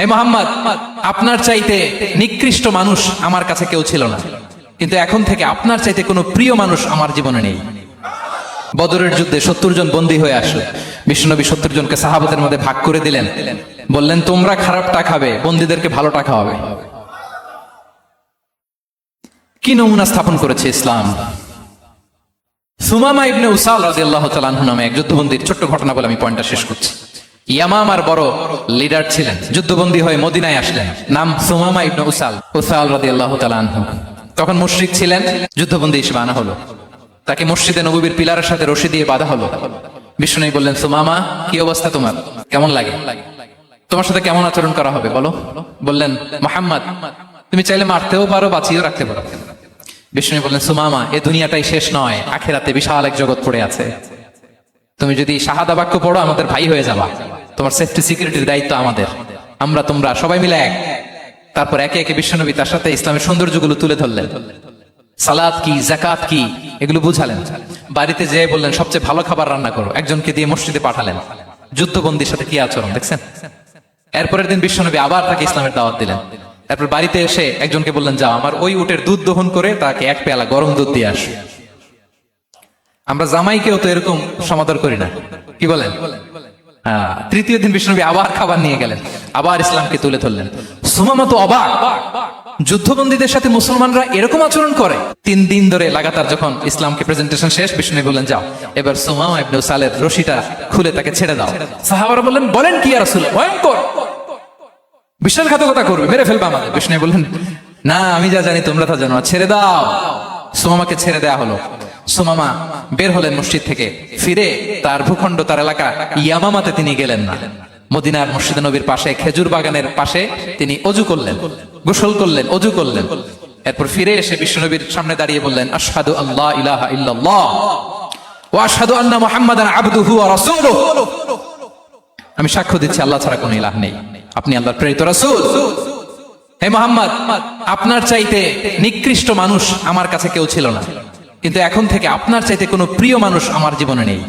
হে মোহাম্মদ, আপনার চাইতে নিকৃষ্ট মানুষ আমার কাছে কেউ ছিল না। কিন্তু এখন থেকে আপনার চাইতে কোনো প্রিয় মানুষ আমার জীবনে নেই। বদরের যুদ্ধে সত্তর জন বন্দী হয়ে আসলো। বিষ্ণুনবী সত্তর জনকে সাহাবাদের মধ্যে ভাগ করে দিলেন। বললেন, তোমরা খারাপটা খাবে, বন্দীদেরকে ভালোটা খাওয়াবে। কি নমুনা স্থাপন করেছে ইসলাম? সুমামা ইবনে উসাল তাআলা আনহু নামে এক যুদ্ধবন্দির ছোট্ট ঘটনা বলে আমি পয়েন্টটা শেষ করছি। ইয়ামামার বড় লিডার ছিলেন। যুদ্ধবন্দী হয়ে মদিনায় আসলেন। নাম সুমামা ইবনে উসাল। উসাল রাদিয়াল্লাহু তাআলা আনহু। তখন মুশরিক ছিলেন। যুদ্ধবন্দী হিসেবে আনা হলো। তাকে মসজিদে নবীর পিলারের সাথে রশি দিয়ে বাঁধা হলো। বিষ্ণু বললেন, সুমামা, কি অবস্থা তোমার? কেমন লাগে? তোমার সাথে কেমন আচরণ করা হবে, বলো? বললেন, মোহাম্মদ, তুমি চাইলে মারতেও পারো, বাঁচিয়েও রাখতে পারো। বিষ্ণু বললেন, সুমামা, এ দুনিয়াটাই শেষ নয়, আখেরাতে বিশাল এক জগৎ পড়ে আছে। তুমি যদি শাহাদা বাক্য পড়ো, আমাদের ভাই হয়ে যাবা। তোমার সেফটি সিকিউরিটির দায়িত্ব আমাদের। আমরা তোমরা সবাই মিলে এক। তারপর একে একে বিশ্বনবী তার সাথে ইসলামের সৌন্দর্যগুলো তুলে ধরলেন। সালাদ কি জাকাত কি, এগুলো বুঝালেন। বাড়িতে যেয়ে বললেন, সবচেয়ে ভালো খাবার রান্না করো। একজনকে দিয়ে মসজিদে পাঠালেন। যুদ্ধবন্দির সাথে কি আচরণ, দেখছেন? এরপরের দিন বিশ্বনবী আবার তাকে ইসলামের দাওয়াত দিলেন। তারপর বাড়িতে এসে একজনকে বললেন, যাও, আমার ওই উটের দুধ দহন করে তাকে এক পেয়ালা গরম দুধ দিয়ে আস। আমরা জামাইকেও তো এরকম সমাদর করি না। কি বলেন? তৃতীয় দিন বিষ্ণুনবী আবার খাবার নিয়ে গেলেন, আবার ইসলামকে তুলে ধরলেন। সুমামা তো অবাক, যুদ্ধবন্দীদের সাথে মুসলমানরা এরকম আচরণ করে। তিন দিন ধরে লাগাতার যখন ইসলামকে প্রেজেন্টেশন শেষ বিষ্ণু বললেন, যাও, এবার সুমামা ইবনে সালের রশিটা খুলে তাকে ছেড়ে দাও। সাহাবারা বললেন, বলেন কি আর রাসূল ভয়ঙ্কর। বিশ্বাসঘাতকতা করবে, মেরে ফেলবে আমাদের। বিষ্ণু বললেন, না, আমি যা জানি তোমরা তা জানো ছেড়ে দাও। সুমামাকে ছেড়ে দেয়া হলো। সুমামা, বের হলেন মসজিদ থেকে। ফিরে তার ভূখণ্ড তার এলাকা ইয়ামামাতে তিনি গেলেন না। মদিনার মসজিদ নবীর পাশে, খেজুর বাগানের পাশে তিনি অজু করলেন, গোসল করলেন, অজু করলেন। এরপর ফিরে এসে বিশ্বনবীর সামনে দাঁড়িয়ে বললেন, আশহাদু আল্লাহ ইলাহা ইল্লাল্লাহ ওয়া আশহাদু আন্না মুহাম্মাদান আবদুহু ওয়া রাসূলুহু। আমি সাক্ষ্য দিচ্ছি, আল্লাহ ছাড়া কোনো ইলাহ নেই। আপনি আল্লাহর প্রেরিত রাসূল। হে মোহাম্মদ, আপনার চাইতে নিকৃষ্ট মানুষ আমার কাছে কেউ ছিল না। কিন্তু এখন থেকে আপনার চাইতে কোনো প্রিয় মানুষ আমার জীবনে নেই।